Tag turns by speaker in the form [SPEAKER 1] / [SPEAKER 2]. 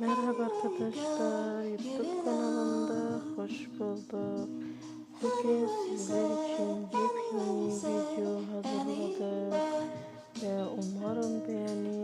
[SPEAKER 1] Merhaba arkadaşlar, YouTube kanalımda hoş bulduk. Bugün sizler için yepyeni video hazırladık ve umarım beğenip ve like